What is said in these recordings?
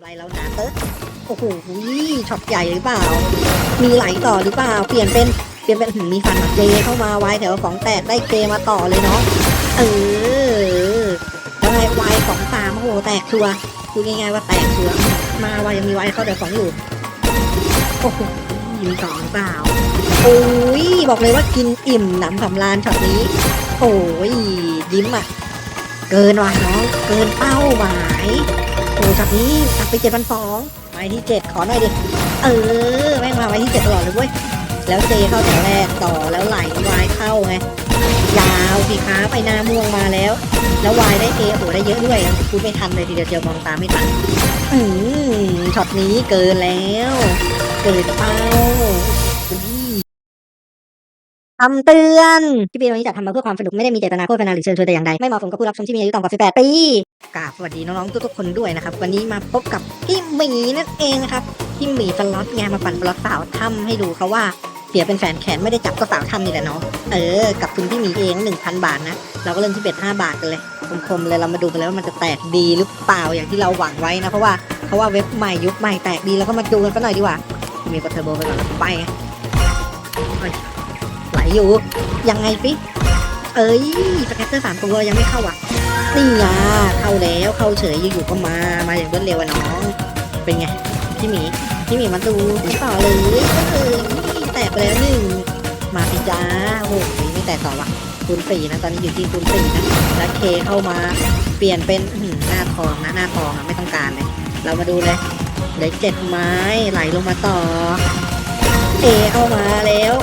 ำไรแล้วนะเตอะโอ้โหช็อตใหญ่หรือเปล่า มีไหลต่อหรือเปล่า เปลี่ยนเป็น เปลี่ยนเป็นหืมมีฟันเจเข้ามาไว้แถวของแตกได้เจมาต่อเลยเนาะ เออแล้วไงวายสองสามโอ้โหแตกชัวร์ดูง่ายๆว่าแตกชัวร์มาวายังมีไว้เข้าเดี๋ยวสองอยู่ โอ้โหมีสองหรือเปล่าโอ้ยบอกเลยว่ากินอิ่มหนำสำราญช็อตนี้ โอ้ยยิ้มอะ เกินว่ะน้อง เกินเป้าหมาย โอ้ช็อตนี้ตักไปเจ็ดพันสองไม้ที่เจ็ดขอหน่อยดิ เออ แม่งมาไว้ที่เจ็ดตลอดเลยเว้ย แล้วเจเข้าแถวแรกต่อแล้วไหลวายเข้าไง ยาวสิค้าไปหน้าม่วงมาแล้ว แล้ววายได้เอโอ้ได้เยอะด้วยพูดไม่ทันเลยทีเดียวเจียวมองตามไม่ทัน อืมช็อตนี้เกินแล้ว เกินเป้าคำเตือนคลิปวิดีโอนี้จัดทำมาเพื่อความสนุกไม่ได้มีเจตนาโฆษณาหรือเชิญชวนแต่อย่างใด ไม่เหมาะสมกับผู้รับชมที่มีอายุต่ำกว่า 18 ปี กราบสวัสดีน้องๆทุกๆคนด้วยนะครับ วันนี้มาพบกับพี่หมีนั่นเองนะครับพี่หมีสล็อตไงมาปั่นสล็อตสาวถ้ำให้ดูเขาว่าเสียเป็นแฟนแขนไม่ได้จับก็สาวถ้ำนี่แหละเนาะเออกับทุนที่หมีเอง 1,000 บาทนะเราก็เริ่มที่เบ็ด5บาทกันเลยคมๆเลยเรามาดูกันเลยว่ามันจะแตกดีหรือเปล่าอย่างที่เราหวังไว้นะเพราะว่าเพราะว่าเว็บใหม่ยุคใหม่แตกดีแล้วก็มาดูกันสักหน่อยดีกว่ามีกดเทอร์โบไปก่อนไปไหลอยู่ยังไงฟิเอ้ยสแกตเตอร์สามตัวยังไม่เข้าอะ นี่ไงเข้าแล้วเข้าเฉยอยู่ๆก็มามาอย่างรวดเร็วอะน้อง เป็นไงพี่หมีพี่หมีมาดูดีต่อเลยเออแตกไปแล้วหนึ่งมาสิจ้าโอ้โหไม่แตกต่อว่ะคูณสี่นะตอนนี้อยู่ที่คูณสี่นะแล้วเคเข้ามาเปลี่ยนเป็นหน้าทองนะหน้าทองอะไม่ต้องการเลย เรามาดูเลยเหลือเจ็ดไม้ไหลลงมาต่อเอเข้ามาแล้ว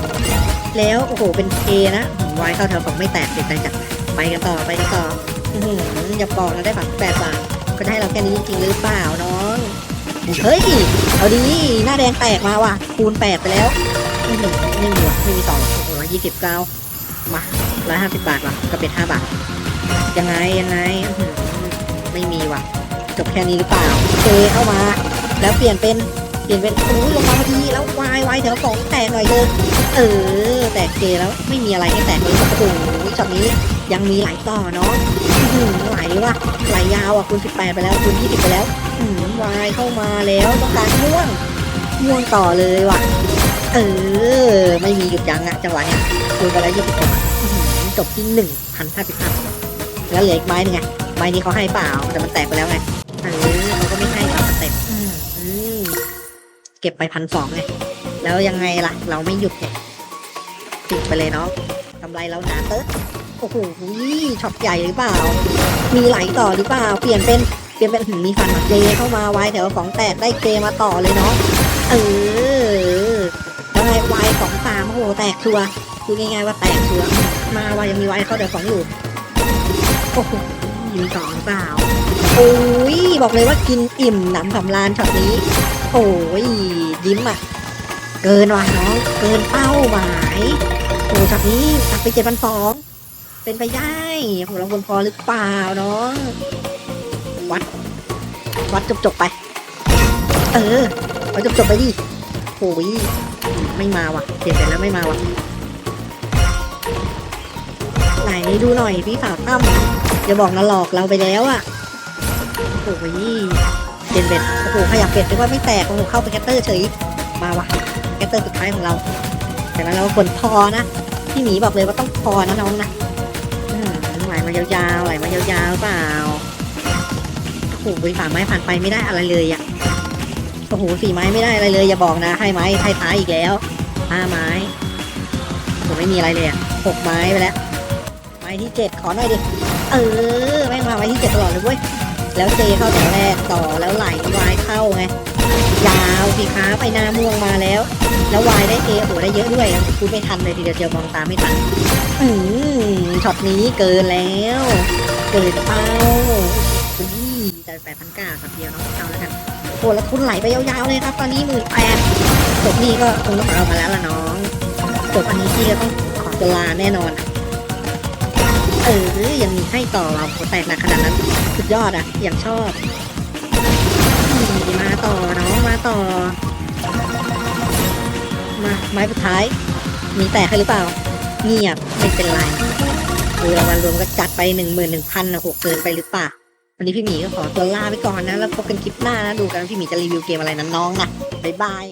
แล้วโอ้โหเป็นเคนะไวายเข้าแถวของไม่แตกติดใจจัดไปกันต่อไปกันต่อ หืออย่าบอกนะได้ฝักแปดบาทก็จะให้เราแค่นี้จริงๆหรือเปล่าน้อง เฮ้ย เอาดีหน้าแดงแตกมาว่ะ คูณแปดไปแล้วอื้อหือไม่มีวะไม่มีต่อโอ้โหร้อยยี่สิบเก้ามาร้อยห้าสิบบาทว่ะก็เป็นห้าบาท ยังไงยังไงไม่มีว่ะ จบแค่นี้หรือเปล่าเจเข้ามา แล้วเปลี่ยนเป็น เปลี่ยนเป็นโอ้ยลงมาพอดีแล้ววายวายแถวสองแตกหน่อยเลยเออ แตกเจแล้วไม่มีอะไรให้แตกเลยโอ้โหช็อตนี้ยังมีไหลต่อเนาะอื้อหือไหลว่ะไหลยาวอะคูณ18 ไปแล้วคูณ20 ไปแล้วอืมวายเข้ามาแล้วต้องการม่วงม่วงต่อเลยว่ะ เออ ไม่มีหยุดยั้งอะจังหวะเนี้ยคูณไปแล้ว20อะอื้อหือจบที่หนึ่งพันห้าสิบห้าแล้วเหลืออีกไม้หนึงไงไม้นี้เขาให้เปล่าแต่มันแตกไปแล้วไงเออเขาก็ไม่ให้ เก็บไปพันสองไงแล้วยังไงล่ะ เราไม่หยุดไงติดไปเลยเนาะกำไรแล้วนะเตอะโอ้โหช็อตใหญ่หรือเปล่า มีไหลต่อหรือเปล่า เปลี่ยนเป็นเปลี่ยนเป็นหืมมีฟันเจเข้ามาไว้แถวของแตกได้เจมาต่อเลยเนาะเออแล้วไงวายสองสามโอ้โหแตกชัวร์ดูง่ายๆว่าแตกชัวร์มาวายังมีไว้เข้าเดี๋ยวสองอยู่โอ้โหมีสองหรือเปล่าโอ้ยบอกเลยว่ากินอิ่มหนำสำราญช็อตนี้ โอ้ยยิ้มอะ เกินว่ะน้อง เกินเป้าหมายโอ้ช็อตนี้ตักไปเจ็ดพันสองเป็นไปได้โหเราคนพอหรือเปล่าน้อง วัด วัดจบจบไป เออวัดจบจบไปดิโอ้ยไม่มาว่ะเปลี่ยนไปแล้วไม่มาว่ะไหนดูหน่อยพี่สาวตั้มอย่าบอกนะหลอกเราไปแล้วอะโอ้ย เด่นเบ็ดโอ้โหขยับเป็ดนึกว่าไม่แตกโอ้โหเข้าไปแคตเตอร์เฉยมาว่ะแคตเตอร์สุดท้ายของเรา แต่แล้วเราก็คนพอนะพี่หมีบอกเลยว่าต้องพอนะน้องนะอืมไหลมายาวๆไหลมายาวๆเปล่าโอ้โหฝ่าไม้ผ่านไปไม่ได้อะไรเลยอะโอ้โหสี่ไม้ไม่ได้อะไรเลยอย่าบอกนะให้ไม้ให้ท้ายอีกแล้วห้าไม้ผมไม่มีอะไรเลยอะหกไม้ไปแล้วไม้ที่เจ็ดขอหน่อยดิเออแม่งมาไม้ที่เจ็ดตลอดเลยเว้ย แล้วเจเข้าแถวแรกต่อแล้วไหลวายเข้าไงยาวสิค้าไปหน้าม่วงมาแล้ว แล้ววายได้เอโอ้ได้เยอะด้วยพูดไม่ทันเลยทีเดียวเจียวมองตามไม่ทันอืมช็อตนี้เกินแล้ว เกินเป้าอุ้ยแต่แปดพันเก้าสักเดียวเนาะเอาแล้วกันโอ้แล้วทุนไหลไปยาวๆเลยครับ ตอนนี้หมื่นแปดจบนี้ก็คงต้องเอามาแล้วล่ะน้องจบอันนี้พี่ก็ต้องขอตัวลาแน่นอน เออยังมีให้ต่อเราโหแตกหนักขนาดนั้น สุดยอดอะ อย่างชอบมีมาต่อน้องมาต่อ มาไม้สุดท้าย มีแตกให้หรือเปล่า เงียบไม่เป็นไรดูรางวัลรวมก็จัดไปหนึ่งหมื่นหนึ่งพันนะหกเกินไปหรือเปล่า วันนี้พี่หมีก็ขอตัวลาไปก่อนนะ แล้วพบกันคลิปหน้านะ ดูกันว่าพี่หมีจะรีวิวเกมอะไรนั้นน้องนะบ๊ายบาย